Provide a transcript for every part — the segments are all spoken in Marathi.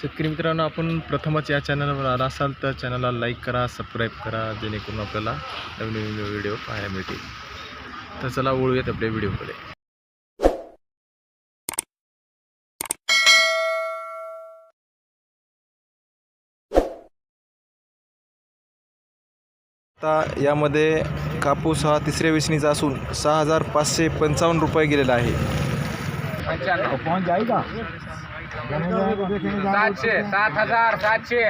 शेतकरी मित्रांनो आपण प्रथमच या चॅनलवर आला असाल तर चॅनलला लाईक करा सबस्क्राईब करा जेणेकरून आपल्याला नवीन नवीन व्हिडिओ पाहायला मिळतील. तर चला ओळूयात आपल्या व्हिडिओकडे आता यामध्ये कापूस हा तिसऱ्या वेचणीचा असून सहा हजार पाचशे पंचावन्न रुपये गेलेला आहे. पहुंच जाएगा सातशे सात हजार सातशे.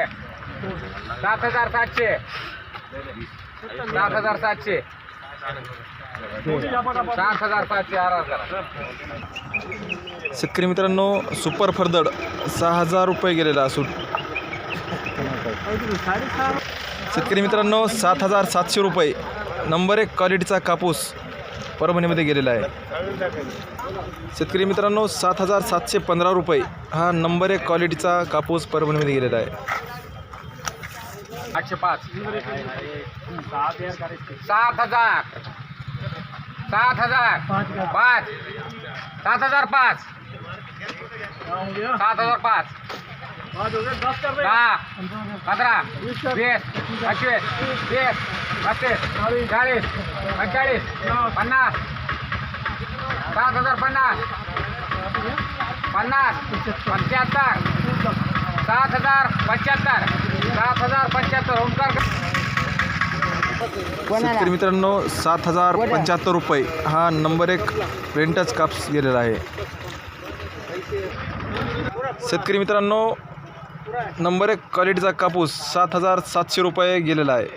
सात हजार सातशे. सात हजार सातशे. सात हजार सातशे आरा करा शेतकरी मित्रांनो सुपर फरदड सहा हजार रुपये गेलेला असून. शेतकरी मित्रांनो सात हजार सातशे रुपये. नंबर एक क्वालिटीचा कापूस परभणीमध्ये गेलेला आहे. शेतकरी मित्रांनो सात हजार सातशे पंधरा रुपये हा नंबर एक क्वालिटीचा कापूस परभणीमध्ये गेलेला आहे. आठशे पाच. सात हजार. सात हजार. पाच. सात हजार पाच. सात हजार पाच. दहा पंधरा वीस पंचवीस तीस पस्तीस चाळीस पंचेचाळीस पन्नास सात हजार पन्नास पन्नास पंच्याहत्तर सात हजार पंच्याहत्तर सात हजार पंच्याहत्तर ओंकार शेतकरी मित्रांनो सात हजार पंच्याहत्तर रुपये हा नंबर एक प्रिंटच कापूस गेलेला आहे. शेतकरी मित्रांनो नंबर एक क्वालिटीचा कापूस सात हजार सातशे रुपये गेलेला आहे.